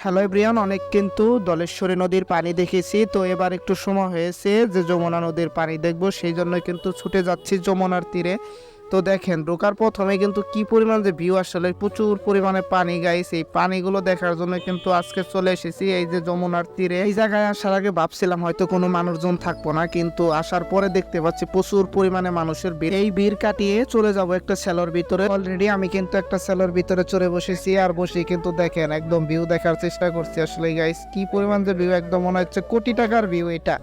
Hello Brian অনেক কিন্তু দলেশ্বরী নদীর পানি দেখেছি। তো এবার একটু সময় হয়েছে যে যমুনা নদীর পানি দেখব, সেই জন্য কিন্তু ছুটে যাচ্ছি যমুনার তীরে। তো দেখেন, ঢোকার প্রথমে কিন্তু কি পরিমাণ যে ভিউ আসলে, প্রচুর পরিমাণে পানি গাইস এই পানিগুলো দেখার জন্য কিন্তু আজকে চলে এসেছি এই যে যমুনার তীরে। এই জায়গায় আসার আগে ভাবছিলাম হয়তো কোনো মানুষজন থাকব না, কিন্তু আসার পরে দেখতে পাচ্ছি প্রচুর পরিমাণে মানুষের ভিড়। এই ভিড় কাটিয়ে চলে যাব একটা সেলোর ভিতরে। অলরেডি আমি কিন্তু একটা সেলোর ভিতরে চড়ে বসেছি, আর বসে কিন্তু দেখেন একদম ভিউ দেখার চেষ্টা করছি আসলে গাইস কি পরিমাণ যে ভিউ একদম মনে হচ্ছে কোটি টাকার ভিউ এটা।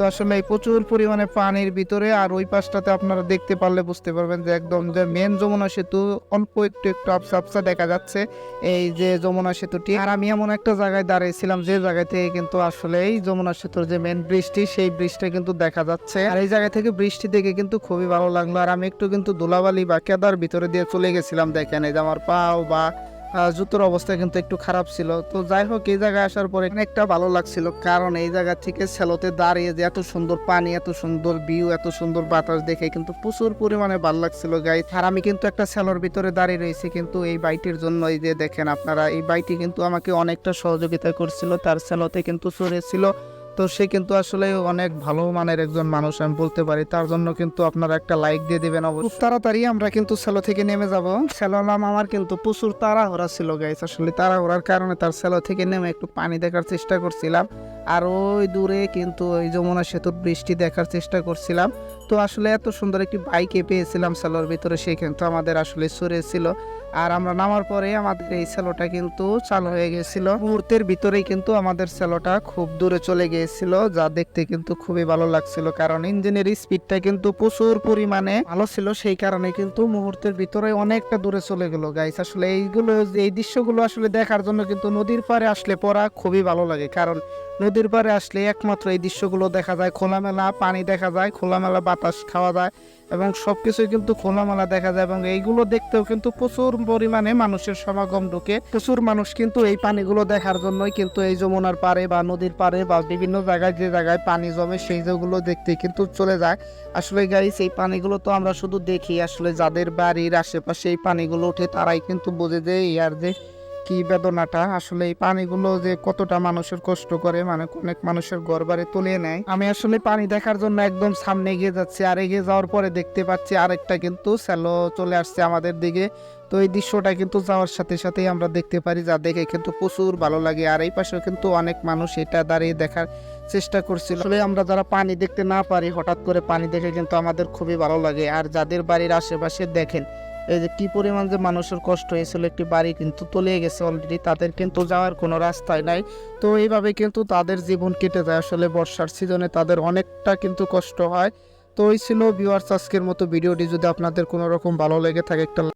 তো আসলে প্রচুর পরিমাণে পানির ভিতরে আর ওই পাশটাতে আপনারা দেখতে পারলে বুঝতে পারবেন যে একদম যে মেন যমুনা সেতু, অল্প একটু একটু আপসা আপসা দেখা যাচ্ছে এই যে যমুনা সেতুটি। আর আমি এমন একটা জায়গায় দাঁড়িয়েছিলাম যে জায়গা থেকে কিন্তু আসলে এই যমুনা সেতুর যে মেন বৃষ্টি সেই ব্রিজটা কিন্তু দেখা যাচ্ছে। আর এই জায়গা থেকে বৃষ্টি দেখে কিন্তু খুবই ভালো লাগল। আর আমি একটু কিন্তু ধুলাবালি বা কেদার ভিতরে দিয়ে চলে গেছিলাম, দেখেন এই যে আমার পাও বা জুতোর অবস্থা কিন্তু একটু খারাপ ছিল। তো যাই হোক, এই জায়গায় আসার পরে একটা ভালো লাগছিল। কারণ এই জায়গা থেকে সেলোতে দাঁড়িয়ে যে এত সুন্দর পানি, এত সুন্দর ভিউ এত সুন্দর বাতাস দেখে কিন্তু প্রচুর পরিমাণে ভালো লাগছিল গাই আর আমি কিন্তু একটা সেলোর ভিতরে দাঁড়িয়ে রয়েছি কিন্তু এই বাইটির জন্য। এই যে দেখেন আপনারা, এই বাইটি কিন্তু আমাকে অনেকটা সহযোগিতা করছিল। তার সেলোতে কিন্তু চড়েছিল। তো সে কিন্তু আসলে অনেক ভালো মানের একজন মানুষ, আমি বলতে পারি। তার জন্য কিন্তু আপনারা একটা লাইক দিয়ে দিবেন অবশ্যই। তাড়াতাড়ি আমরা কিন্তু সেলো থেকে নেমে যাব। সেলো আমার কিন্তু প্রচুর তাড়াহুড়া ছিল গাইস আসলে তাড়াহুড়ার কারণে তার সেলো থেকে নেমে একটু পানি দেখার চেষ্টা করছিলাম। আর ওই দূরে কিন্তু ওই যমুনা সেতুর বৃষ্টি দেখার চেষ্টা করছিলাম। তো আসলে এত সুন্দর একটি বাইকে পেয়েছিলাম সেলোর ভিতরে, সে কিন্তু আমাদের আসলে সরে ছিল। আর আমরা নামার পরে আমাদের এই সেলোটা কিন্তু চালু হয়ে গেছিল। মুহূর্তের ভিতরেই কিন্তু আমাদের সেলোটা খুব দূরে চলে গিয়েছিল, যা দেখতে কিন্তু খুবই ভালো লাগছিল। কারণ ইঞ্জিনের স্পিডটা কিন্তু প্রচুর পরিমাণে ভালো ছিল, সেই কারণে কিন্তু মুহূর্তের ভিতরে অনেকটা দূরে চলে গেল। গাইস আসলে এইগুলো, এই দৃশ্যগুলো আসলে দেখার জন্য কিন্তু নদীর পাড়ে আসলে পড়া খুবই ভালো লাগে। কারণ নদীর পাড়ে আসলে একমাত্র এই দৃশ্যগুলো দেখা যায়। খোলামেলা পানি দেখা যায়, খোলামেলা বাতাস খাওয়া যায়। এবং সবকিছুই কিন্তু খোলামেলা দেখা যায় এবং এইগুলো দেখতেও কিন্তু প্রচুর পরিমাণে মানুষের সমাগম ঢুকে। প্রচুর মানুষ কিন্তু এই পানিগুলো দেখার জন্যই কিন্তু এই যমুনার পাড়ে বা নদীর পাড়ে বা বিভিন্ন জায়গায় যে জায়গায় পানি জমে সেই যেগুলো দেখতে কিন্তু চলে যায়। আসলে গাইস এই পানিগুলো তো আমরা শুধু দেখি, আসলে যাদের বাড়ির আশেপাশে এই পানিগুলো ওঠে তারাই কিন্তু বোঝে যে ইয়ার যে কি বেদনাটা? আসলে এই পানিগুলো যে কতটা মানুষের কষ্ট করে মানে অনেক মানুষের ঘর বাড়ি তুলে নেয়। আমি আসলে পানি দেখার জন্য একদম সামনে এগিয়ে যাচ্ছি, আর এগিয়ে যাওয়ার পরে দেখতে পাচ্ছি আরেকটা কিন্তু স্যালো চলে আসছে আমাদের দিকে। তো এই দৃশ্যটা কিন্তু যাওয়ার সাথে সাথেই আমরা দেখতে পারি, যা দেখে কিন্তু প্রচুর ভালো লাগে। আর এই পাশেও কিন্তু অনেক মানুষ এটা দাঁড়িয়ে দেখার চেষ্টা করছিল। আসলে আমরা যারা পানি দেখতে না পারি, হঠাৎ করে পানি দেখে কিন্তু আমাদের খুবই ভালো লাগে। আর যাদের বাড়ির আশেপাশে দেখেন এই যে কি পরিমাণ যে মানুষের কষ্ট হয়েছিল একটি বাড়ি কিন্তু তলিয়ে গেছে অলরেডি তাদের কিন্তু যাওয়ার কোনো রাস্তায় নাই। তো এইভাবে কিন্তু তাদের জীবন কেটে যায়। আসলে বর্ষার সিজনে তাদের অনেকটা কিন্তু কষ্ট হয়। তো ওই ছিল ভিউয়ার্স আজকের মতো ভিডিওটি। যদি আপনাদের কোনো রকম ভালো লেগে থাকে একটা